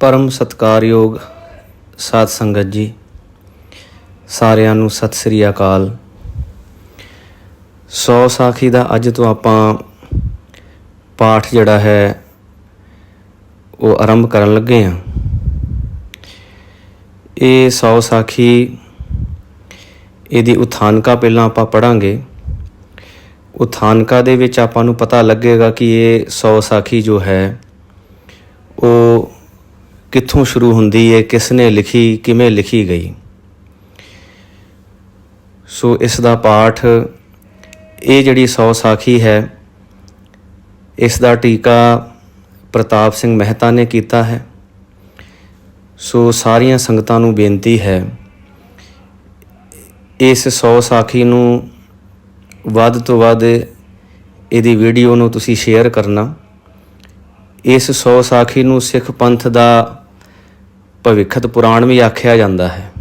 ਪਰਮ ਸਤਕਾਰਯੋਗ ਸਾਧ ਸੰਗਤ ਜੀ, ਸਾਰਿਆਂ ਨੂੰ ਸਤਿ ਸ੍ਰੀ ਅਕਾਲ। ਸੌ ਸਾਖੀ ਦਾ ਅੱਜ ਤੋਂ ਆਪਾਂ ਪਾਠ ਜਿਹੜਾ ਹੈ, ਉਹ ਆਰੰਭ ਕਰਨ ਲੱਗੇ ਹਾਂ। ਇਹ ਸੌ ਸਾਖੀ, ਇਹਦੀ ਉਥਾਨਕਾ ਪਹਿਲਾਂ ਆਪਾਂ ਪੜਾਂਗੇ। ਉਥਾਨਕਾ ਦੇ ਵਿੱਚ ਆਪਾਂ ਨੂੰ ਪਤਾ ਲੱਗੇਗਾ ਕਿ ਇਹ ਸੌ ਸਾਖੀ ਜੋ ਹੈ, ਉਹ ਕਿੱਥੋਂ ਸ਼ੁਰੂ ਹੁੰਦੀ ਹੈ ਕਿਸ ਨੇ ਲਿਖੀ, ਕਿਵੇਂ ਲਿਖੀ ਗਈ। ਸੋ ਇਸ ਦਾ ਪਾਠ, ਇਹ ਜਿਹੜੀ ਸੌ ਸਾਖੀ ਹੈ, ਇਸ ਦਾ ਟੀਕਾ ਪ੍ਰਤਾਪ ਸਿੰਘ ਮਹਿਤਾ ਨੇ ਕੀਤਾ ਹੈ। ਸੋ ਸਾਰੀਆਂ ਸੰਗਤਾਂ ਨੂੰ ਬੇਨਤੀ ਹੈ, ਇਸ ਸੌ ਸਾਖੀ ਨੂੰ ਵੱਧ ਤੋਂ ਵੱਧ ਇਹਦੀ ਵੀਡੀਓ ਨੂੰ ਤੁਸੀਂ ਸ਼ੇਅਰ ਕਰਨਾ। ਇਸ ਸੌ ਸਾਖੀ ਨੂੰ ਸਿੱਖ ਪੰਥ ਦਾ ਭਵਿੱਖਤ ਪੁਰਾਣ ਵੀ ਆਖਿਆ ਜਾਂਦਾ ਹੈ।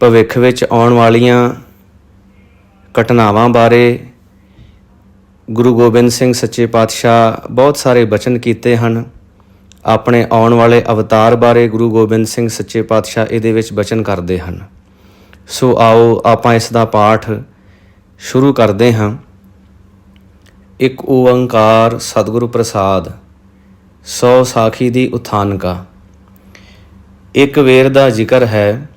ਭਵਿੱਖ ਵਿੱਚ ਆਉਣ ਵਾਲੀਆਂ ਘਟਨਾਵਾਂ ਬਾਰੇ ਗੁਰੂ ਗੋਬਿੰਦ ਸਿੰਘ ਸੱਚੇ ਪਾਤਸ਼ਾਹ ਬਹੁਤ ਸਾਰੇ ਬਚਨ ਕੀਤੇ ਹਨ। ਆਪਣੇ ਆਉਣ ਵਾਲੇ ਅਵਤਾਰ ਬਾਰੇ ਗੁਰੂ ਗੋਬਿੰਦ ਸਿੰਘ ਸੱਚੇ ਪਾਤਸ਼ਾਹ ਇਹਦੇ ਵਿੱਚ ਬਚਨ ਕਰਦੇ ਹਨ। ਸੋ ਆਓ ਆਪਾਂ ਇਸ ਦਾ ਪਾਠ ਸ਼ੁਰੂ ਕਰਦੇ ਹਾਂ। ਇੱਕ ਓੰਕਾਰ ਸਤਿਗੁਰੂ ਪ੍ਰਸਾਦ, ਸੌ ਸਾਖੀ ਦੀ ਉਥਾਨਕਾ। ਇੱਕ ਵੇਰ ਦਾ ਜ਼ਿਕਰ ਹੈ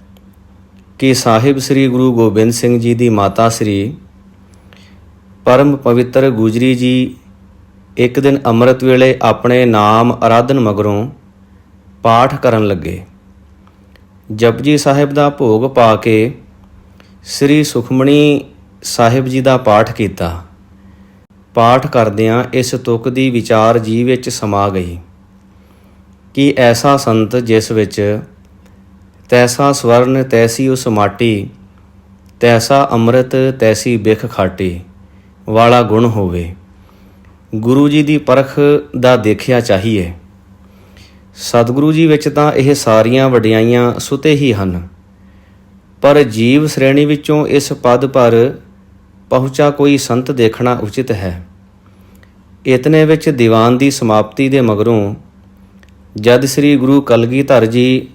ਕਿ ਸਾਹਿਬ ਸ੍ਰੀ ਗੁਰੂ ਗੋਬਿੰਦ ਸਿੰਘ ਜੀ ਦੀ ਮਾਤਾ ਸ੍ਰੀ ਪਰਮ ਪਵਿੱਤਰ ਗੁਜਰੀ ਜੀ ਇੱਕ ਦਿਨ ਅੰਮ੍ਰਿਤ ਵੇਲੇ ਆਪਣੇ ਨਾਮ ਆਰਾਧਨ ਮਗਰੋਂ ਪਾਠ ਕਰਨ ਲੱਗੇ। ਜਪਜੀ ਸਾਹਿਬ ਦਾ ਭੋਗ ਪਾ ਕੇ ਸ੍ਰੀ ਸੁਖਮਣੀ ਸਾਹਿਬ ਜੀ ਦਾ ਪਾਠ ਕੀਤਾ। ਪਾਠ ਕਰਦਿਆਂ ਇਸ ਤੁਕ ਦੀ ਵਿਚਾਰ ਜੀ ਵਿੱਚ ਸਮਾ ਗਈ। ਕਿ ਐਸਾ ਸੰਤ ਜਿਸ ਵਿੱਚ ਤੈਸਾ ਸਵਰਨ, ਤੈਸੀ ਉਸ ਮਾਟੀ, ਤੈਸਾ ਅੰਮ੍ਰਿਤ, ਤੈਸੀ ਬਿਖ ਖਾਟੀ ਵਾਲਾ ਗੁਣ ਹੋਵੇ। ਗੁਰੂ ਜੀ ਦੀ ਪਰਖ ਦਾ ਦੇਖਿਆ ਚਾਹੀਏ। ਸਤਿਗੁਰੂ ਜੀ ਵਿੱਚ ਤਾਂ ਇਹ ਸਾਰੀਆਂ ਵਡਿਆਈਆਂ ਸੁਤੇ ਹੀ ਹਨ। ਪਰ ਜੀਵ ਸ਼੍ਰੇਣੀ ਵਿੱਚੋਂ ਇਸ ਪਦ ਪਰ ਪਹੁੰਚਾ ਕੋਈ ਸੰਤ ਦੇਖਣਾ ਉਚਿਤ ਹੈ। ਇਤਨੇ ਵਿੱਚ ਦੀਵਾਨ ਦੀ ਸਮਾਪਤੀ ਦੇ ਮਗਰੋਂ ਜਦ ਸ੍ਰੀ ਗੁਰੂ ਕਲਗੀਧਰ ਜੀ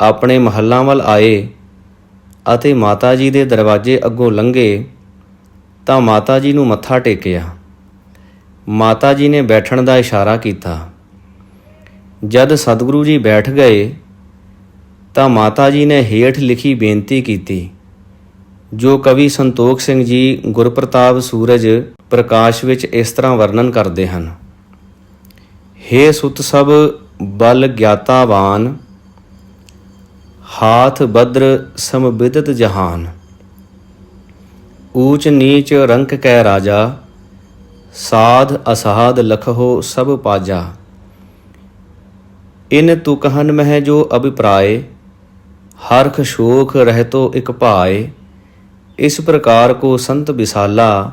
ਆਪਣੇ ਮਹੱਲਾਂ ਵੱਲ ਆਏ ਅਤੇ ਮਾਤਾ ਜੀ ਦੇ ਦਰਵਾਜ਼ੇ ਅੱਗੋਂ ਲੰਘੇ ਤਾਂ ਮਾਤਾ ਜੀ ਨੂੰ ਮੱਥਾ ਟੇਕਿਆ। ਮਾਤਾ ਜੀ ਨੇ ਬੈਠਣ ਦਾ ਇਸ਼ਾਰਾ ਕੀਤਾ। ਜਦ ਸਤਿਗੁਰੂ ਜੀ ਬੈਠ ਗਏ ਤਾਂ ਮਾਤਾ ਜੀ ਨੇ ਹੇਠ ਲਿਖੀ ਬੇਨਤੀ ਕੀਤੀ, ਜੋ ਕਵੀ ਸੰਤੋਖ ਸਿੰਘ ਜੀ ਗੁਰਪ੍ਰਤਾਪ ਸੂਰਜ ਪ੍ਰਕਾਸ਼ ਵਿੱਚ ਇਸ ਤਰ੍ਹਾਂ ਵਰਣਨ ਕਰਦੇ ਹਨ। ਹੇ ਸੁਤ ਸਭ ਬਲ ਗਿਆਤਾਵਾਨ ਹਾਥ ਬਦਰ ਸਮਬਿਦਤ ਜਹਾਨ। ਊਚ ਨੀਚ ਰੰਕ ਕੈ ਰਾਜਾ, ਸਾਧ ਅਸਾਧ ਲਖੋ ਸਭ ਪਾਜਾ। ਇਨ ਤੂ ਕਹਨ ਮਹਿ ਜੋ ਅਭਿਪਰਾਏ, ਹਰਖ ਸ਼ੋਖ ਰਹਿਤੋ ਇਕ ਭਾਏ। ਇਸ ਪ੍ਰਕਾਰ ਕੋ ਸੰਤ ਵਿਸਾਲਾ,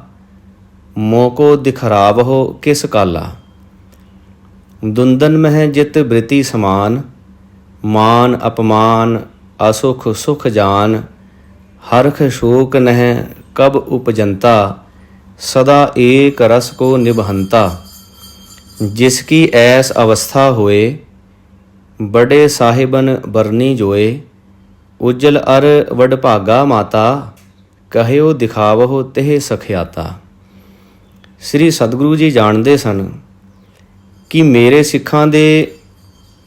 ਮੋਕੋ ਦਿਖਰਾਵਹੁ ਕਿਸ ਕਾਲਾ। ਦੁੰਦਨ ਮਹਿ ਜਿਤ ਬ੍ਰਿਤੀ ਸਮਾਨ, ਮਾਨ ਅਪਮਾਨ, ਅਸੁਖ ਸੁਖ ਜਾਨ, ਹਰਖ ਸ਼ੋਕ ਨਹਿ ਕਬ ਉਪਜੰਤਾ, ਸਦਾ ਏਕ ਰਸ ਕੋ ਨਿਭੰਤਾ ਜਿਸ ਕੀ ਐਸ ਅਵਸਥਾ ਹੋਏ, ਬੜੇ ਸਾਹਿਬਨ ਬਰਨੀ ਜੋਏ, ਉਜਲ ਅਰ ਵਡ ਭਾਗਾ ਮਾਤਾ, ਕਹਿਓ ਦਿਖਾਵਹੁ ਤਹਿ ਸਖਿਆਤਾ। ਸ੍ਰੀ ਸਤਿਗੁਰੂ ਜੀ ਜਾਣਦੇ ਸਨ ਕਿ ਮੇਰੇ ਸਿੱਖਾਂ ਦੇ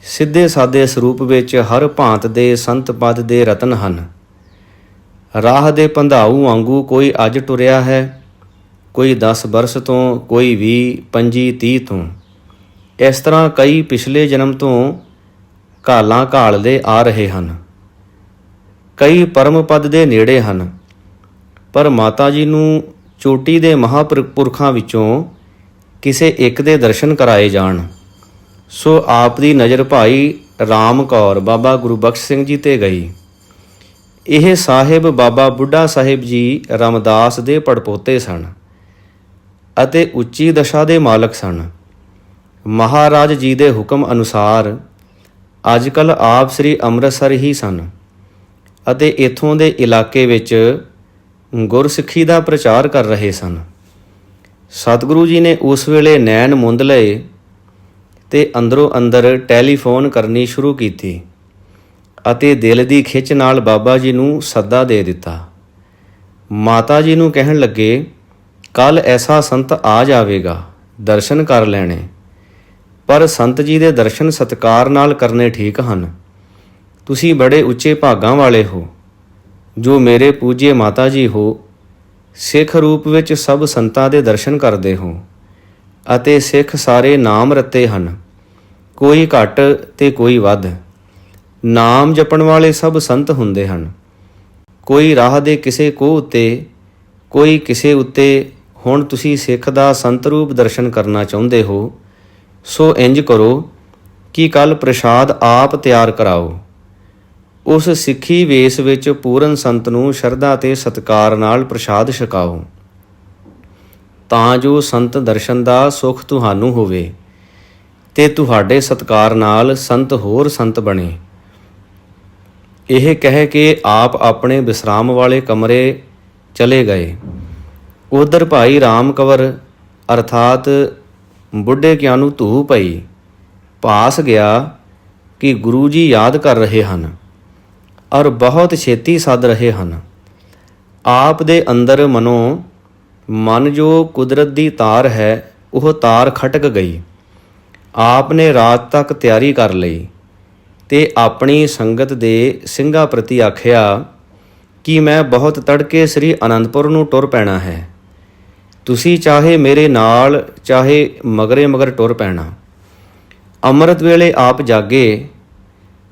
ਸਿੱਧੇ ਸਾਦੇ ਸਰੂਪ ਵਿੱਚ ਹਰ ਭਾਂਤ ਦੇ ਸੰਤ ਪਦ ਦੇ ਰਤਨ ਹਨ। ਰਾਹ ਦੇ ਪੰਧਾਊ ਵਾਂਗੂ ਕੋਈ ਅੱਜ ਟੁਰਿਆ ਹੈ, ਕੋਈ 10 ਬਰਸ ਤੋਂ, ਕੋਈ 20 25 30 ਤੋਂ। ਇਸ ਤਰ੍ਹਾਂ ਕਈ ਪਿਛਲੇ ਜਨਮ ਤੋਂ ਕਾਲਾਂ ਘਾਲਦੇ ਆ ਰਹੇ ਹਨ। ਕਈ ਪਰਮ ਪਦ ਦੇ ਨੇੜੇ ਹਨ। ਪਰ ਮਾਤਾ ਜੀ ਨੂੰ ਚੋਟੀ ਦੇ ਮਹਾਪੁਰਖਾਂ ਵਿੱਚੋਂ ਕਿਸੇ ਇੱਕ ਦੇ ਦਰਸ਼ਨ ਕਰਾਏ ਜਾਣ। ਸੋ ਆਪ ਦੀ ਨਜ਼ਰ ਭਾਈ ਰਾਮ ਕੌਰ ਬਾਬਾ ਗੁਰੂ ਬਖਸ਼ ਸਿੰਘ ਜੀ ਤੇ ਗਈ। ਇਹ ਸਾਹਿਬ ਬਾਬਾ ਬੁੱਢਾ ਸਾਹਿਬ ਜੀ ਰਮਦਾਸ ਦੇ ਪੜਪੋਤੇ ਸਨ ਅਤੇ ਉੱਚੀ ਦਸ਼ਾ ਦੇ ਮਾਲਕ ਸਨ। ਮਹਾਰਾਜ ਜੀ ਦੇ ਹੁਕਮ ਅਨੁਸਾਰ ਅੱਜਕੱਲ ਆਪ ਸ੍ਰੀ ਅੰਮ੍ਰਿਤਸਰ ਹੀ ਸਨ ਅਤੇ ਇਥੋਂ ਦੇ ਇਲਾਕੇ ਵਿੱਚ ਗੁਰਸਿੱਖੀ ਦਾ ਪ੍ਰਚਾਰ ਕਰ ਰਹੇ ਸਨ। ਸਤਿਗੁਰੂ ਜੀ ਨੇ ਉਸ ਵੇਲੇ ਨੈਣ ਮੁੰਦ ਲਏ ਤੇ ਅੰਦਰੋਂ ਅੰਦਰ ਟੈਲੀਫੋਨ ਕਰਨੀ ਸ਼ੁਰੂ ਕੀਤੀ ਅਤੇ ਦਿਲ ਦੀ ਖਿੱਚ ਨਾਲ ਬਾਬਾ ਜੀ ਨੂੰ ਸੱਦਾ ਦੇ ਦਿੱਤਾ। ਮਾਤਾ ਜੀ ਨੂੰ ਕਹਿਣ ਲੱਗੇ ਕੱਲ ਐਸਾ ਸੰਤ ਆ ਜਾਵੇਗਾ, ਦਰਸ਼ਨ ਕਰ ਲੈਣੇ। ਪਰ ਸੰਤ ਜੀ ਦੇ ਦਰਸ਼ਨ ਸਤਕਾਰ ਨਾਲ ਕਰਨੇ ਠੀਕ ਹਨ। ਤੁਸੀਂ ਬੜੇ ਉੱਚੇ ਭਾਗਾਂ ਵਾਲੇ ਹੋ। ਜੋ ਮੇਰੇ ਪੂਜੇ ਮਾਤਾ ਜੀ ਹੋ ਸਿੱਖ ਰੂਪ ਵਿੱਚ ਸਭ ਸੰਤਾਂ ਦੇ ਦਰਸ਼ਨ ਕਰਦੇ ਹੋ ਅਤੇ ਸਿੱਖ ਸਾਰੇ ਨਾਮ ਰਤੇ ਹਨ। ਕੋਈ ਘੱਟ ਤੇ ਕੋਈ ਵੱਧ। ਨਾਮ ਜਪਣ ਵਾਲੇ ਸਭ ਸੰਤ ਹੁੰਦੇ ਹਨ। ਕੋਈ ਰਾਹ ਦੇ ਕਿਸੇ ਕੋਹ ਉੱਤੇ, ਕੋਈ ਕਿਸੇ ਉੱਤੇ ਹੁਣ ਤੁਸੀਂ ਸਿੱਖ ਦਾ ਸੰਤ ਰੂਪ ਦਰਸ਼ਨ ਕਰਨਾ ਚਾਹੁੰਦੇ ਹੋ, ਸੋ ਇੰਜ ਕਰੋ ਕਿ ਕੱਲ ਪ੍ਰਸ਼ਾਦ ਆਪ ਤਿਆਰ ਕਰਾਓ। ਉਸ ਸਿੱਖੀ ਵੇਸ ਵਿੱਚ ਪੂਰਨ ਸੰਤ ਨੂੰ ਸ਼ਰਧਾ ਤੇ ਸਤਕਾਰ ਨਾਲ ਪ੍ਰਸ਼ਾਦ ਛਕਾਓ। ਤਾਂ ਜੋ ਸੰਤ ਦਰਸ਼ਨ ਦਾ ਸੁਖ ਤੁਹਾਨੂੰ ਹੋਵੇ ਤੇ ਤੁਹਾਡੇ ਸਤਕਾਰ ਨਾਲ ਸੰਤ ਹੋਰ ਸੰਤ ਬਣੇ। ਇਹ ਕਹਿ ਕੇ ਆਪ ਆਪਣੇ ਵਿਸਰਾਮ ਵਾਲੇ ਕਮਰੇ ਚਲੇ ਗਏ। ਉਧਰ ਭਾਈ ਰਾਮ ਕਵਰ ਅਰਥਾਤ ਬੁੱਢੇ ਕਿਆਂ ਨੂੰ ਧੂ ਪਈ। ਪਾਸ ਗਿਆ ਕਿ ਗੁਰੂ ਜੀ ਯਾਦ ਕਰ ਰਹੇ ਹਨ। ਔਰ ਬਹੁਤ ਛੇਤੀ ਸੱਦ ਰਹੇ ਹਨ। ਆਪ ਦੇ ਅੰਦਰ ਮਨੋ, ਮਨ ਜੋ ਕੁਦਰਤ ਦੀ ਤਾਰ ਹੈ, ਉਹ ਤਾਰ ਖਟਕ ਗਈ। ਆਪ ਨੇ ਰਾਤ ਤੱਕ ਤਿਆਰੀ ਕਰ ਲਈ। ਤੇ ਆਪਣੀ ਸੰਗਤ ਦੇ ਸਿੰਘਾਂ ਪ੍ਰਤੀ ਆਖਿਆ, ਕਿ ਮੈਂ ਬਹੁਤ ਤੜਕੇ ਸ੍ਰੀ ਅਨੰਦਪੁਰ ਨੂੰ ਟੁਰ ਪੈਣਾ ਹੈ? ਤੁਸੀਂ ਚਾਹੇ ਮੇਰੇ ਨਾਲ, ਚਾਹੇ ਮਗਰੇ ਮਗਰ ਟੁਰ ਪੈਣਾ। ਅੰਮ੍ਰਿਤ ਵੇਲੇ ਆਪ ਜਾਗੇ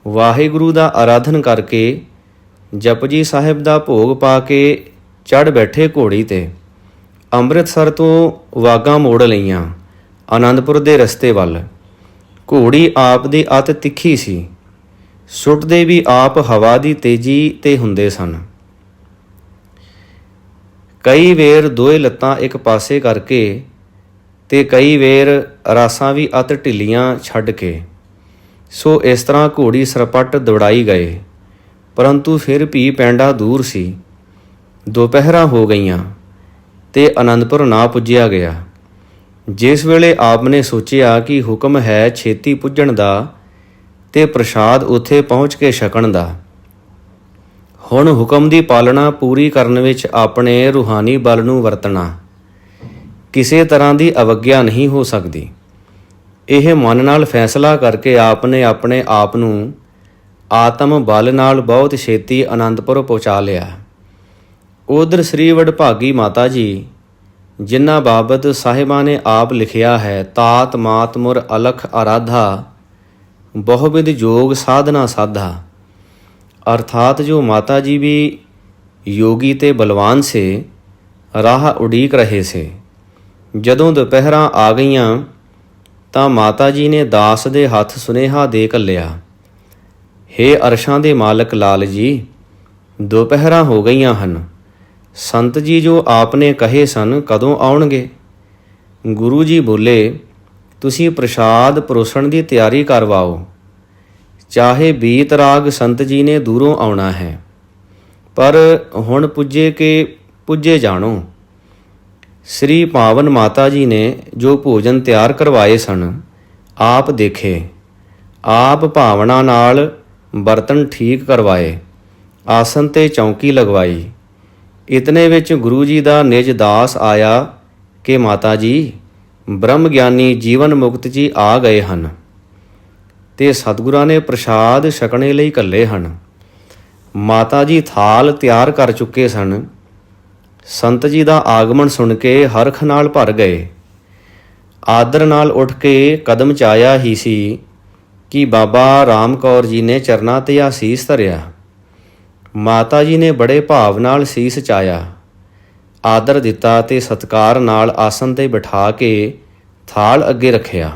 ਵਾਹਿਗੁਰੂ ਦਾ ਆਰਾਧਨ ਕਰਕੇ ਜਪਜੀ ਸਾਹਿਬ ਦਾ ਭੋਗ ਪਾ ਕੇ ਚੜ ਬੈਠੇ ਘੋੜੀ ਤੇ। ਅੰਮ੍ਰਿਤਸਰ ਤੋਂ ਵਾਗਾ ਮੋੜ ਲਈਆਂ ਆਨੰਦਪੁਰ ਦੇ ਰਸਤੇ ਵੱਲ। ਘੋੜੀ ਆਪ ਦੀ ਅਤ ਤਿੱਖੀ ਸੀ। ਸੁੱਟਦੇ ਵੀ ਆਪ ਹਵਾ ਦੀ ਤੇਜ਼ੀ ਤੇ ਹੁੰਦੇ ਸਨ। ਕਈ ਵੇਰ ਦੋਏ ਲੱਤਾਂ ਇੱਕ ਪਾਸੇ ਕਰਕੇ ਤੇ ਕਈ ਵੇਰ ਰਾਸਾਂ ਵੀ ਅਤ ਢਿੱਲੀਆਂ ਛੱਡ ਕੇ। ਸੋ ਇਸ ਤਰ੍ਹਾਂ ਘੋੜੀ ਸਰਪਟ ਦੌੜਾਈ ਗਏ। ਪਰੰਤੂ ਫਿਰ ਵੀ ਪੈਂਡਾ ਦੂਰ ਸੀ। ਦੁਪਹਿਰਾਂ ਹੋ ਗਈਆਂ ਤੇ ਅਨੰਦਪੁਰ ਨਾ ਪੁੱਜਿਆ ਗਿਆ। ਜਿਸ ਵੇਲੇ ਆਪ ਨੇ ਸੋਚਿਆ ਕਿ ਹੁਕਮ ਹੈ ਛੇਤੀ ਪੁੱਜਣ ਦਾ ਤੇ ਪ੍ਰਸ਼ਾਦ ਉੱਥੇ ਪਹੁੰਚ ਕੇ ਛਕਣ ਦਾ। ਹੁਣ ਹੁਕਮ ਦੀ ਪਾਲਣਾ ਪੂਰੀ ਕਰਨ ਵਿੱਚ ਆਪਣੇ ਰੂਹਾਨੀ ਬਲ ਨੂੰ ਵਰਤਣਾ। ਕਿਸੇ ਤਰ੍ਹਾਂ ਦੀ ਅਵਗਿਆ ਨਹੀਂ ਹੋ ਸਕਦੀ। ਇਹ ਮਨ ਨਾਲ ਫੈਸਲਾ ਕਰਕੇ ਆਪ ਨੇ ਆਪਣੇ ਆਪ ਨੂੰ ਆਤਮ ਬਲ ਨਾਲ ਬਹੁਤ ਛੇਤੀ ਆਨੰਦਪੁਰ ਪਹੁੰਚਾ ਲਿਆ। ਉਧਰ ਸ੍ਰੀ ਵਡਭਾਗੀ ਮਾਤਾ ਜੀ, ਜਿਨ੍ਹਾਂ ਬਾਬਤ ਸਾਹਿਬਾਂ ਨੇ ਆਪ ਲਿਖਿਆ ਹੈ, ਤਾਤ ਮਾਤ ਮੁਰ ਅਲਖ ਆਰਾਧਾ ਬਹੁਵਿਧ ਯੋਗ ਸਾਧਨਾ ਸਾਧਾ। ਅਰਥਾਤ ਜੋ ਮਾਤਾ ਜੀ ਵੀ ਯੋਗੀ ਤੇ ਬਲਵਾਨ ਸੇ, ਰਾਹ ਉਡੀਕ ਰਹੇ ਸੇ। ਜਦੋਂ ਦੁਪਹਿਰਾਂ ਆ ਗਈਆਂ ਤਾਂ ਮਾਤਾ ਜੀ ਨੇ ਦਾਸ ਦੇ ਹੱਥ ਸੁਨੇਹਾ ਦੇ ਕੱਲਿਆ ਹੇ ਅਰਸ਼ਾਂ ਦੇ ਮਾਲਕ ਲਾਲ ਜੀ, ਦੁਪਹਿਰਾਂ ਹੋ ਗਈਆਂ ਹਨ। ਸੰਤ ਜੀ ਜੋ ਆਪਨੇ ਕਹੇ ਸਨ, ਕਦੋਂ ਆਉਣਗੇ? ਗੁਰੂ ਜੀ ਬੋਲੇ, ਤੁਸੀਂ ਪ੍ਰਸ਼ਾਦ ਪਰੋਸਣ ਦੀ ਤਿਆਰੀ ਕਰਵਾਓ ਚਾਹੇ ਬੀਤ ਰਾਗ ਸੰਤ ਜੀ ਨੇ ਦੂਰੋਂ ਆਉਣਾ ਹੈ, ਪਰ ਹੁਣ ਪੁੱਜੇ ਕੇ ਪੁੱਜੇ ਜਾਣੋ। ਸ੍ਰੀ ਪਾਵਨ ਮਾਤਾ ਜੀ ਨੇ ਜੋ ਭੋਜਨ ਤਿਆਰ ਕਰਵਾਏ ਸਨ, ਆਪ ਦੇਖੇ। ਆਪ ਭਾਵਨਾ ਨਾਲ ਬਰਤਨ ਠੀਕ ਕਰਵਾਏ, ਆਸਨ ਤੇ ਚੌਂਕੀ ਲਗਵਾਈ। ਇਤਨੇ ਵਿੱਚ ਗੁਰੂ ਜੀ ਦਾ ਨਿਜ ਦਾਸ ਆਇਆ ਕਿ, ਮਾਤਾ ਜੀ ਬ੍ਰਹਮ ਗਿਆਨੀ ਜੀਵਨ ਮੁਕਤ ਜੀ ਆ ਗਏ ਹਨ। ਤੇ ਸਤਿਗੁਰਾਂ ਨੇ ਪ੍ਰਸ਼ਾਦ ਛਕਣੇ ਲਈ ਕੱਲੇ ਹਨ। ਮਾਤਾ ਜੀ ਥਾਲ ਤਿਆਰ ਕਰ ਚੁੱਕੇ ਸਨ। ਸੰਤ ਜੀ ਦਾ ਆਗਮਨ ਸੁਣ ਕੇ ਹਰਖ ਨਾਲ ਭਰ ਗਏ। ਆਦਰ ਨਾਲ ਉੱਠ ਕੇ ਕਦਮ ਚਾਇਆ ਹੀ ਸੀ ਕਿ ਬਾਬਾ ਰਾਮ ਕੌਰ ਜੀ ਨੇ ਚਰਨਾਂ ਤੇ ਆਸੀਸ ਧਰਿਆ। ਮਾਤਾ ਜੀ ਨੇ ਬੜੇ ਭਾਵ ਨਾਲ ਸੀਸ ਚਾਇਆ ਆਦਰ ਦਿੱਤਾ ਤੇ ਸਤਕਾਰ ਨਾਲ ਆਸਨ ਤੇ ਬਿਠਾ ਕੇ ਥਾਲ ਅੱਗੇ ਰੱਖਿਆ।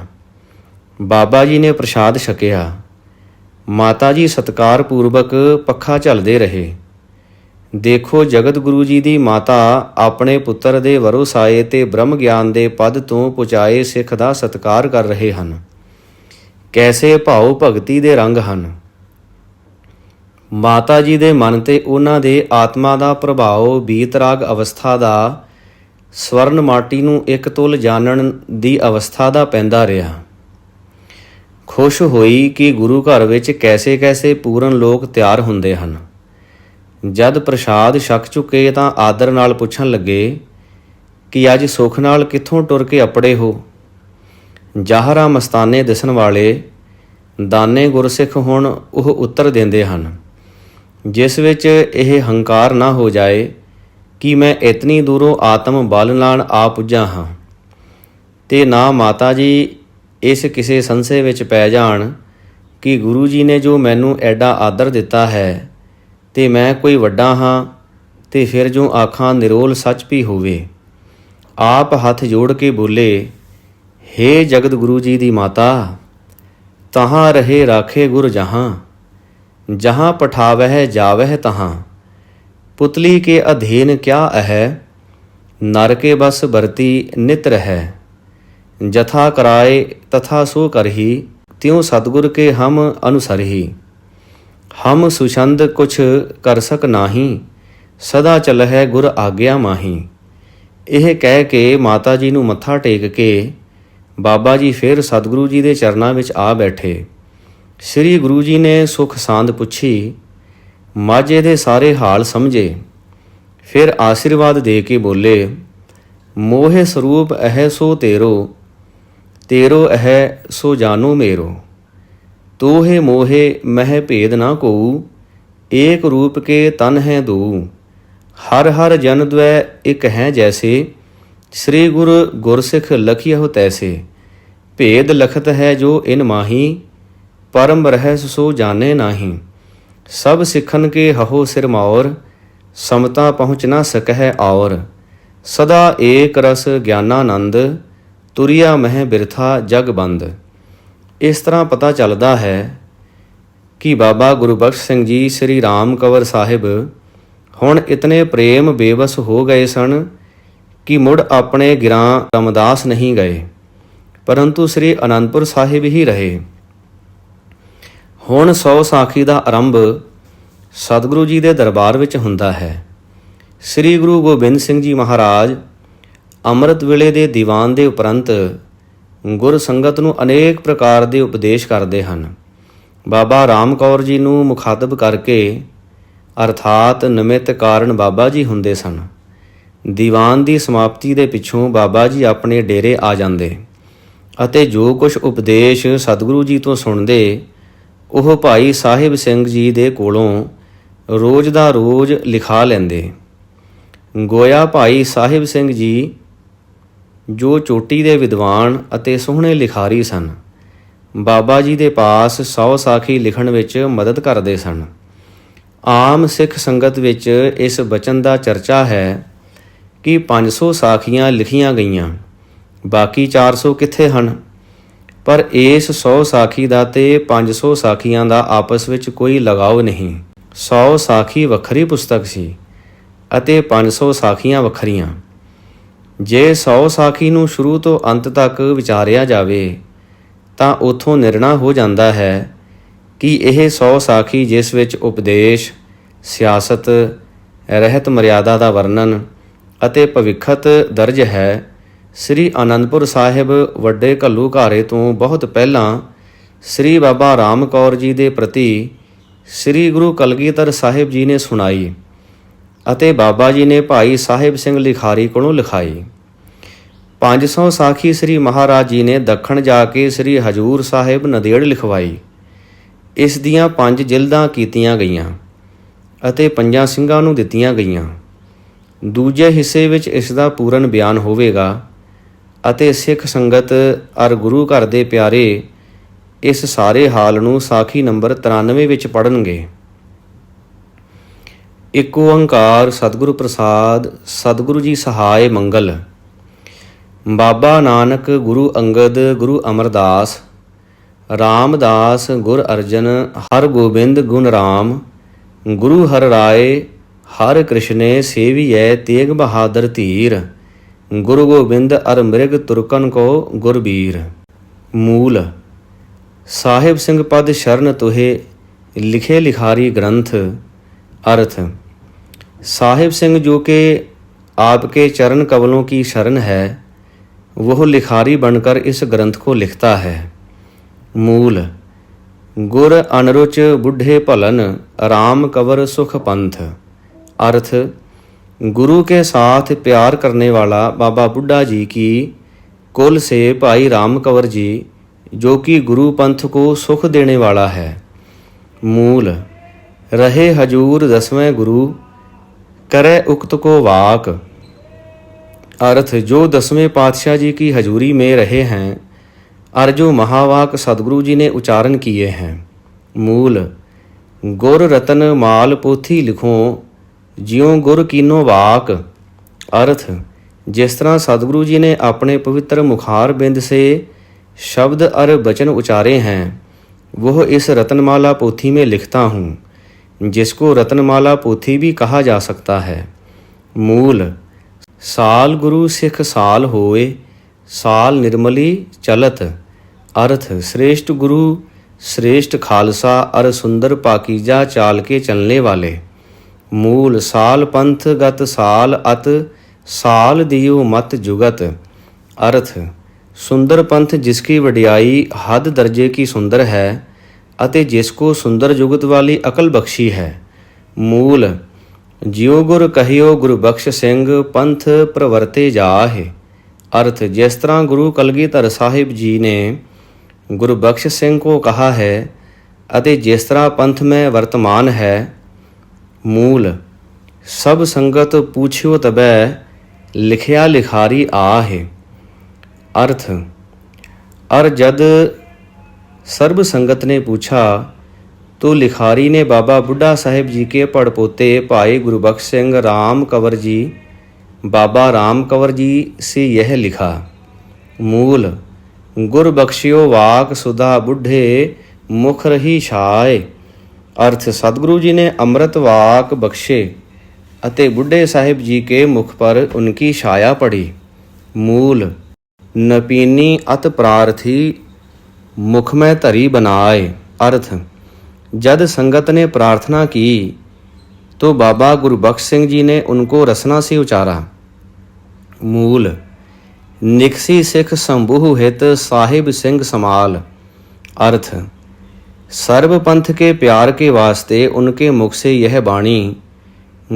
ਬਾਬਾ ਜੀ ਨੇ ਪ੍ਰਸ਼ਾਦ ਛਕਿਆ। ਮਾਤਾ ਜੀ ਸਤਕਾਰ ਪੂਰਵਕ ਪੱਖਾ ਝਲਦੇ ਰਹੇ। ਦੇਖੋ ਜਗਤ ਗੁਰੂ ਜੀ ਦੀ ਮਾਤਾ ਆਪਣੇ ਪੁੱਤਰ ਦੇ ਵਰੋਸਾਏ ਤੇ ਬ੍ਰਹਮ ਗਿਆਨ ਦੇ ਪਦ ਤੋਂ ਪੁਚਾਏ ਸਿੱਖ ਦਾ ਸਤਕਾਰ ਕਰ ਰਹੇ ਹਨ। ਕੈਸੇ ਭਾਉ ਭਗਤੀ ਦੇ ਰੰਗ ਹਨ? ਮਾਤਾ ਜੀ ਦੇ ਮਨ ਤੇ ਉਹਨਾਂ ਦੇ ਆਤਮਾ ਦਾ ਪ੍ਰਭਾਵ ਬੀਤਰਾਗ ਅਵਸਥਾ ਦਾ ਸਵਰਨ ਮਾਟੀ ਨੂੰ ਇੱਕ ਤੁਲ ਜਾਣਨ ਦੀ ਅਵਸਥਾ ਦਾ ਪੈਂਦਾ ਰਿਹਾ। ਖੁਸ਼ ਹੋਈ ਕਿ ਗੁਰੂ ਘਰ ਵਿੱਚ ਕੈਸੇ-ਕੈਸੇ ਪੂਰਨ ਲੋਕ ਤਿਆਰ ਹੁੰਦੇ ਹਨ। ਜਦ ਪ੍ਰਸ਼ਾਦ ਛਕ ਚੁੱਕੇ ਤਾਂ ਆਦਰ ਨਾਲ ਪੁੱਛਣ ਲੱਗੇ ਕਿ ਅੱਜ ਸੁਖ ਨਾਲ ਕਿੱਥੋਂ ਟੁਰ ਕੇ ਅਪੜੇ ਹੋ? ਜਾਹਰਾ ਮਸਤਾਨੇ ਦਿਸਣ ਵਾਲੇ ਦਾਨੇ ਗੁਰਸਿੱਖ ਹੁਣ ਉਹ ਉੱਤਰ ਦਿੰਦੇ ਹਨ, ਜਿਸ ਵਿੱਚ ਇਹ ਹੰਕਾਰ ਨਾ ਹੋ ਜਾਏ ਕਿ ਮੈਂ ਇਤਨੀ ਦੂਰੋਂ ਆਤਮ ਬਲ ਨਾਲ ਆ ਪੁੱਜਾ ਹਾਂ। ਤੇ ਨਾ ਮਾਤਾ ਜੀ ਇਸ ਕਿਸੇ ਸੰਸੇ ਵਿੱਚ ਪੈ ਜਾਣ ਕਿ ਗੁਰੂ ਜੀ ਨੇ ਜੋ ਮੈਨੂੰ ਐਡਾ ਆਦਰ ਦਿੱਤਾ ਹੈ ਤੇ ਮੈਂ ਕੋਈ ਵੱਡਾ ਹਾਂ, ਤੇ ਫਿਰ ਜੋ ਆਖਾਂ ਨਿਰੋਲ ਸੱਚ ਵੀ ਹੋਵੇ। ਆਪ ਹੱਥ ਜੋੜ ਕੇ ਬੋਲੇ हे ਜਗਤ ਗੁਰੂ ਜੀ ਦੀ ਮਾਤਾ, ਤਹਾਂ ਰਹੇ ਰਾਖੇ ਗੁਰ ਜਹਾਂ ਜਹਾਂ ਪਠਾਵਹਿ ਜਾਵਹਿ ਤਹਾਂ। ਪੁਤਲੀ ਕੇ ਅਧੀਨ ਕਿਆ ਅਹੈ ਨਰ ਕੇ ਬਸ ਵਰਤੀ ਨਿਤ ਰਹਿ। ਜਥਾ ਕਰਾਏ ਤਥਾ ਸੋ ਕਰਹੀ, ਤਿਉ ਸਤਗੁਰ ਕੇ ਹਮ ਅਨੁਸਰਹੀ। ਹਮ ਸੁਛੰਦ ਕੁਛ ਕਰ ਸਕ ਨਾਹੀ, ਸਦਾ ਚਲਹਿ ਗੁਰ ਆਗਿਆ ਮਾਹੀ। ਇਹ ਕਹਿ ਕੇ ਮਾਤਾ ਜੀ ਨੂੰ ਮੱਥਾ ਟੇਕ ਕੇ ਬਾਬਾ ਜੀ ਫਿਰ ਸਤਿਗੁਰੂ ਜੀ ਦੇ ਚਰਨਾਂ ਵਿੱਚ ਆ ਬੈਠੇ। ਸ੍ਰੀ ਗੁਰੂ ਜੀ ਨੇ ਸੁਖ ਸਾਂਦ ਪੁੱਛੀ, ਮਾਝੇ ਦੇ ਸਾਰੇ ਹਾਲ ਸਮਝੇ? ਫਿਰ ਆਸ਼ੀਰਵਾਦ ਦੇ ਕੇ ਬੋਲੇ, ਮੋਹਿ ਸਰੂਪ ਅਹਿ ਸੋ ਤੇਰੋ ਤੇਰੋ ਅਹਿ ਸੋ ਜਾਨੋ ਮੇਰੋ। ਤੋਹੇ ਮੋਹੇ ਮਹਿ ਭੇਦ ਨਾ ਕੋਊ ਏਕ ਰੂਪ ਕੇ ਤਨ ਹੈ ਦੂ। ਹਰ ਹਰ ਜਨ ਦ્વੈ ਇਕ ਹੈ ਜੈਸੇ, ਸ੍ਰੀ ਗੁਰ ਗੁਰਸਿੱਖ ਲਖਿਓ ਤੈਸੇ। ਭੇਦ ਲਖਤ ਹੈ ਜੋ ਇਨ ਮਾਹੀ, ਪਰਮ ਰਹਿਸ ਸੋ ਜਾਣੇ ਨਾਹੀ। ਸਭ ਸਿੱਖਨ ਕੇ ਹਹੋ ਸਿਰ ਮੌਰ ਸਮਤਾ ਪਹੁੰਚ ਨਾ ਸਕਹਿ ਔਰ। ਸਦਾ ਏਕ ਰਸ ਗਿਆਨਾਨੰਦ, ਤੁਰਿਆ ਮਹਿ ਬਿਰਥਾ ਜਗ ਬੰਦ। ਇਸ ਤਰ੍ਹਾਂ ਪਤਾ ਚੱਲਦਾ ਹੈ ਕਿ ਬਾਬਾ ਗੁਰਬਖਸ਼ ਸਿੰਘ ਜੀ ਸ੍ਰੀ ਰਾਮ ਕਵਰ ਸਾਹਿਬ ਹੁਣ ਇਤਨੇ ਪ੍ਰੇਮ ਬੇਵਸ ਹੋ ਗਏ ਸਨ ਕਿ ਮੁੜ ਆਪਣੇ ਗਿਰਾਂ ਰਮਦਾਸ ਨਹੀਂ ਗਏ, ਪਰੰਤੂ ਸ੍ਰੀ ਅਨੰਦਪੁਰ ਸਾਹਿਬ ਹੀ ਰਹੇ। ਹੁਣ ਸੌ ਸਾਖੀ ਦਾ ਆਰੰਭ ਸਤਿਗੁਰੂ ਜੀ ਦੇ ਦਰਬਾਰ ਵਿੱਚ ਹੁੰਦਾ ਹੈ। ਸ੍ਰੀ ਗੁਰੂ ਗੋਬਿੰਦ ਸਿੰਘ ਜੀ ਮਹਾਰਾਜ ਅੰਮ੍ਰਿਤ ਵੇਲੇ ਦੇ ਦੀਵਾਨ ਦੇ ਉਪਰੰਤ ਗੁਰ ਸੰਗਤ ਨੂੰ ਅਨੇਕ ਪ੍ਰਕਾਰ ਦੇ ਉਪਦੇਸ਼ ਕਰਦੇ ਹਨ। ਬਾਬਾ ਰਾਮ ਕੌਰ ਜੀ ਨੂੰ ਮੁਖਾਤਬ ਕਰਕੇ ਅਰਥਾਤ ਨਿਮਿਤ ਕਾਰਨ ਬਾਬਾ ਜੀ ਹੁੰਦੇ ਸਨ। ਦੀਵਾਨ ਦੀ ਸਮਾਪਤੀ ਦੇ ਪਿੱਛੋਂ ਬਾਬਾ ਜੀ ਆਪਣੇ ਡੇਰੇ ਆ ਜਾਂਦੇ ਅਤੇ ਜੋ ਕੁਝ ਉਪਦੇਸ਼ ਸਤਿਗੁਰੂ ਜੀ ਤੋਂ ਸੁਣਦੇ, ਉਹ ਭਾਈ ਸਾਹਿਬ ਸਿੰਘ ਜੀ ਦੇ ਕੋਲੋਂ ਰੋਜ਼ ਦਾ ਰੋਜ਼ ਲਿਖਾ ਲੈਂਦੇ। ਗੋਇਆ ਭਾਈ ਸਾਹਿਬ ਸਿੰਘ ਜੀ ਜੋ ਚੋਟੀ ਦੇ ਵਿਦਵਾਨ ਅਤੇ ਸੋਹਣੇ ਲਿਖਾਰੀ ਸਨ। ਬਾਬਾ ਜੀ ਦੇ ਪਾਸ 100 ਸਾਖੀ ਲਿਖਣ ਵਿੱਚ ਮਦਦ ਕਰਦੇ ਸਨ। ਆਮ ਸਿੱਖ ਸੰਗਤ ਵਿੱਚ ਇਸ ਬਚਨ ਦਾ ਚਰਚਾ ਹੈ ਕਿ 500 ਸਾਖੀਆਂ ਲਿਖੀਆਂ ਗਈਆਂ, ਬਾਕੀ 400 ਕਿੱਥੇ ਹਨ? ਪਰ ਇਸ 100 ਸਾਖੀ ਦਾ ਤੇ 500 ਸਾਖੀਆਂ ਦਾ ਆਪਸ ਵਿੱਚ ਕੋਈ ਲਗਾਓ ਨਹੀਂ। 100 ਸਾਖੀ ਵੱਖਰੀ ਪੁਸਤਕ ਸੀ ਅਤੇ 500 ਸਾਖੀਆਂ ਵੱਖਰੀਆਂ। ਜੇ 100 ਸਾਖੀ ਨੂੰ ਸ਼ੁਰੂ ਤੋਂ ਅੰਤ ਤੱਕ ਵਿਚਾਰਿਆ ਜਾਵੇ, ਤਾਂ ਉਥੋਂ ਨਿਰਣਾ ਹੋ ਜਾਂਦਾ ਹੈ ਕਿ ਇਹ 100 ਸਾਖੀ ਜਿਸ ਵਿੱਚ ਉਪਦੇਸ਼, ਸਿਆਸਤ, ਰਹਿਤ ਮਰਿਆਦਾ ਦਾ ਵਰਣਨ ਅਤੇ ਭਵਿੱਖਤ ਦਰਜ ਹੈ, ਸ੍ਰੀ ਆਨੰਦਪੁਰ ਸਾਹਿਬ ਵੱਡੇ ਘੱਲੂ ਘਾਰੇ ਤੋਂ ਬਹੁਤ ਪਹਿਲਾਂ ਸ੍ਰੀ ਬਾਬਾ ਰਾਮ ਕੌਰ ਜੀ ਦੇ ਪ੍ਰਤੀ ਸ੍ਰੀ ਗੁਰੂ ਕਲਗੀਧਰ ਸਾਹਿਬ ਜੀ ਨੇ ਸੁਣਾਈ। ਅਤੇ ਬਾਬਾ ਜੀ ਨੇ ਭਾਈ ਸਾਹਿਬ ਸਿੰਘ ਲਿਖਾਰੀ ਕੋਲੋਂ ਲਿਖਾਈ। 500 ਸਾਖੀ ਸ੍ਰੀ ਮਹਾਰਾਜ ਜੀ ਨੇ ਦੱਖਣ ਜਾ ਕੇ ਸ੍ਰੀ ਹਜੂਰ ਸਾਹਿਬ ਨਦੇੜ ਲਿਖਵਾਈ। ਇਸ ਦੀਆਂ ਪੰਜ ਜਿਲਦਾਂ ਕੀਤੀਆਂ ਗਈਆਂ ਅਤੇ ਪੰਜਾਂ ਸਿੰਘਾਂ ਨੂੰ ਦਿੱਤੀਆਂ ਗਈਆਂ। ਦੂਜੇ ਹਿੱਸੇ ਵਿੱਚ ਇਸ ਦਾ ਪੂਰਨ ਬਿਆਨ ਹੋਵੇਗਾ ਅਤੇ ਸਿੱਖ ਸੰਗਤ ਅਰ ਗੁਰੂ ਘਰ ਦੇ ਪਿਆਰੇ ਇਸ ਸਾਰੇ ਹਾਲ ਨੂੰ ਸਾਖੀ ਨੰਬਰ 93 ਵਿੱਚ ਪੜ੍ਹਨਗੇ। ਏਕ ਓੰਕਾਰ ਸਤਿਗੁਰੂ ਪ੍ਰਸਾਦ, ਸਤਿਗੁਰੂ ਜੀ ਸਹਾਇ ਮੰਗਲ। ਬਾਬਾ ਨਾਨਕ ਗੁਰੂ ਅੰਗਦ, ਗੁਰੂ ਅਮਰਦਾਸ, ਰਾਮਦਾਸ ਗੁਰ ਅਰਜਨ, ਹਰ ਗੋਬਿੰਦ ਗੁਣ ਰਾਮ, ਗੁਰੂ ਹਰ ਰਾਏ, ਹਰ ਕ੍ਰਿਸ਼ਨੇ ਸੇਵੀਐ ਤੇਗ ਬਹਾਦਰ ਧੀਰ, ਗੁਰੂ ਗੋਬਿੰਦ ਅਰ ਮਿਰਗ ਤੁਰਕਨ ਕੋ ਗੁਰਬੀਰ। ਮੂਲ। ਸਾਹਿਬ ਸਿੰਘ ਪਦ ਸ਼ਰਨ ਤੋਹੇ, ਲਿਖੇ ਲਿਖਾਰੀ ਗ੍ਰੰਥ, ਅਰਥ। साहिब सिंह जो कि आपके चरण कवलों की शरण है वह लिखारी बनकर इस ग्रंथ को लिखता है ਮੂਲ ਗੁਰ ਅਨਰੁਚ ਬੁੱਢੇ ਭਲਨ RAM ਕਵਰ ਸੁਖ ਪੰਥ अर्थ गुरु के साथ प्यार करने वाला बाबा बुड्ढा जी की कुल से भाई राम कंवर जी जो कि गुरु पंथ को सुख देने वाला है मूल रहे हजूर दसवें गुरु करे उक्त को वाक अर्थ जो दसवें पातशाह जी की हजूरी में रहे हैं और जो महावाक सदगुरु जी ने उच्चारण किए हैं मूल गुर रतन माल पोथी लिखो ਜਿਉ ਗੁਰ ਕੀਨੋ ਵਾਕ ਅਰਥ ਜਿਸ ਤਰ੍ਹਾਂ ਸਤਿਗੁਰੂ ਜੀ ਨੇ ਆਪਣੇ ਪਵਿੱਤਰ ਮੁਖਾਰ ਬਿੰਦ ਸੇ शब्द और वचन उचारे हैं वह इस रत्नमाला पोथी में लिखता हूँ जिसको रत्नमाला पोथी भी कहा जा सकता है मूल साल गुरु सिख साल होए साल निर्मली चलत अर्थ श्रेष्ठ गुरु श्रेष्ठ खालसा और सुंदर पाकीजा चाल के चलने वाले मूल साल पंथ गत साल अत साल दियो मत जुगत अर्थ सुंदर पंथ जिसकी वडियाई हद दर्जे की सुंदर है ਅਤੇ ਜਿਸ ਕੋ ਸੁੰਦਰ ਜੁਗਤ ਵਾਲੀ ਅਕਲ ਬਖਸ਼ੀ ਹੈ ਮੂਲ ਜਿਉ ਗੁਰ ਕਹਿਓ ਗੁਰੂ ਬਖਸ਼ ਸਿੰਘ ਪੰਥ ਪ੍ਰਵਰਤੇ ਜਾਹੇ ਅਰਥ ਜਿਸ ਤਰ੍ਹਾਂ ਗੁਰੂ ਕਲਗੀਧਰ ਸਾਹਿਬ ਜੀ ਨੇ ਗੁਰੂ ਬਖਸ਼ ਸਿੰਘ ਕੋ ਕਹਾ ਹੈ ਅਤੇ ਜਿਸ ਤਰ੍ਹਾਂ ਪੰਥ ਮੈਂ ਵਰਤਮਾਨ ਹੈ ਮੂਲ ਸਭ ਸੰਗਤ ਪੁੱਛਿਓ ਤਬੈ ਲਿਖਿਆ ਲਿਖਾਰੀ ਆਹੇ अर्थ और जद सर्व संगत ने पूछा तो लिखारी ने बाबा बुढ़ा साहिब जी के पड़पोते भाई गुरुबख्श सिंह राम कंवर जी बाबा राम कंवर जी से यह लिखा मूल गुर बख्शियो वाक सुधा बुढ़े मुख रही छाए अर्थ सतगुरु जी ने अमृत वाक बख्शे ਅਤੇ ਬੁੱਢੇ ਸਾਹਿਬ ਜੀ ਕੇ ਮੁਖ ਪਰ ਉਨਕੀ ਛਾਇਆ ਪੜੀ ਮੂਲ ਨਪੀਨੀ ਅਤ ਪ੍ਰਾਰਥੀ ਮੁਖ ਮੈਂ ਧਰੀ ਬਨਾਏ ਅਰਥ ਜਦ ਸੰਗਤ ਨੇ ਪ੍ਰਾਰਥਨਾ की तो बाबा गुरुबख्श सिंह जी ने उनको रसना से उचारा मूल निकसी सिख संबूह हित साहिब सिंह समाल अर्थ सर्व पंथ के प्यार के वास्ते उनके मुख से यह बाणी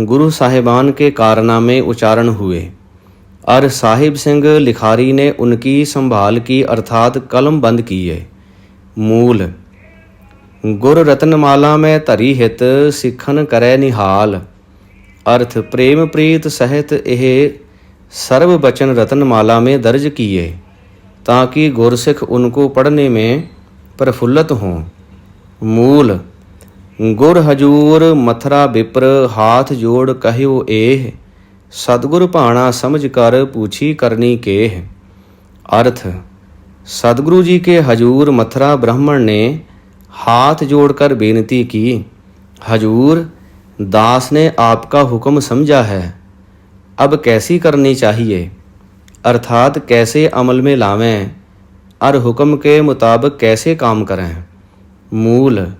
गुरु साहिबान के कारनामे उच्चारण हुए और साहिब सिंह लिखारी ने उनकी संभाल की अर्थात कलम बंद किए मूल गुर रत्नमाला में ਧਰੀ ਹਿਤ ਸਿੱਖਨ ਕਰੈ ਨਿਹਾਲ अर्थ प्रेम प्रीत सहित ਇਹ सर्व बचन रत्नमाला में दर्ज किए ताकि गुरसिख उनको पढ़ने में प्रफुल्लत हों मूल गुर हजूर मथरा विप्र हाथ जोड़ कहियो एह सतगुर भाणा समझ कर पूछी करनी केह अर्थ, सदगुरु जी के हजूर मथुरा ब्राह्मण ने हाथ जोड़कर बेनती की, हजूर, दास ने आपका हुक्म समझा है। अब कैसी करनी चाहिए? अर्थात कैसे अमल में लावें? और हुक्म के मुताबिक कैसे काम करें? मूल,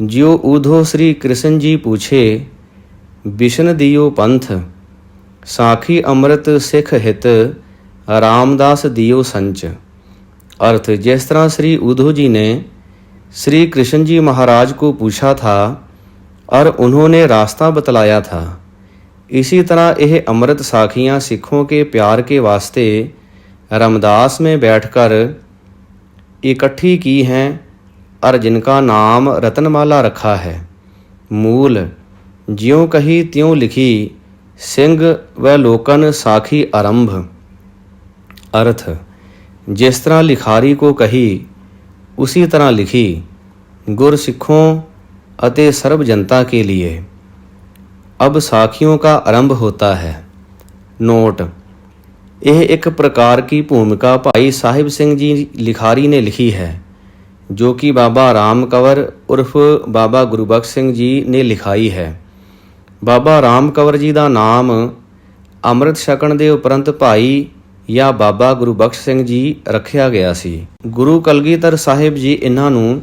जियो ऊधो श्री कृष्ण जी पूछे बिशन दियो पंथ साखी अमृत सिख हित, रामदास दियो संच। अर्थ, जिस तरह श्री उद्धव जी ने श्री कृष्ण जी महाराज को पूछा था, और उन्होंने रास्ता बतलाया था, इसी तरह यह अमृत साखियाँ सिखों के प्यार के वास्ते रामदास में बैठकर इकट्ठी की हैं, और जिनका नाम रतनमाला रखा है। मूल, ज्यों कही त्यों लिखी सिंह व लोकन साखी आरंभ अर्थ जिस तरह लिखारी को कही उसी तरह लिखी गुर सिखों अते सर्व जनता के लिए अब साखियों का आरंभ होता है नोट यह एक प्रकार की भूमिका भाई साहिब सिंह जी लिखारी ने लिखी है जो कि बाबा राम कंवर उर्फ बाबा गुरुबख्श सिंह जी ने ਲਿਖਾਈ ਹੈ ਬਾਬਾ ਰਾਮ ਕਵਰ ਜੀ ਦਾ ਨਾਮ ਅੰਮ੍ਰਿਤ ਛਕਣ ਦੇ ਉਪਰੰਤ ਭਾਈ ਜਾਂ ਬਾਬਾ ਗੁਰੂ ਬਖਸ਼ ਸਿੰਘ ਜੀ ਰੱਖਿਆ ਗਿਆ ਸੀ। ਗੁਰੂ ਕਲਗੀਧਰ ਸਾਹਿਬ ਜੀ ਇਹਨਾਂ ਨੂੰ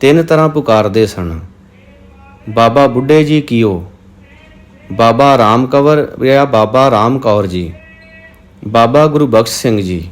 ਤਿੰਨ ਤਰ੍ਹਾਂ ਪੁਕਾਰਦੇ ਸਨ। ਬਾਬਾ ਬੁੱਢੇ ਜੀ ਕੀਓ, ਬਾਬਾ ਰਾਮ ਕਵਰ ਜਾਂ ਬਾਬਾ ਰਾਮ ਕੌਰ ਜੀ, ਬਾਬਾ ਗੁਰੂ ਬਖਸ਼ ਸਿੰਘ ਜੀ।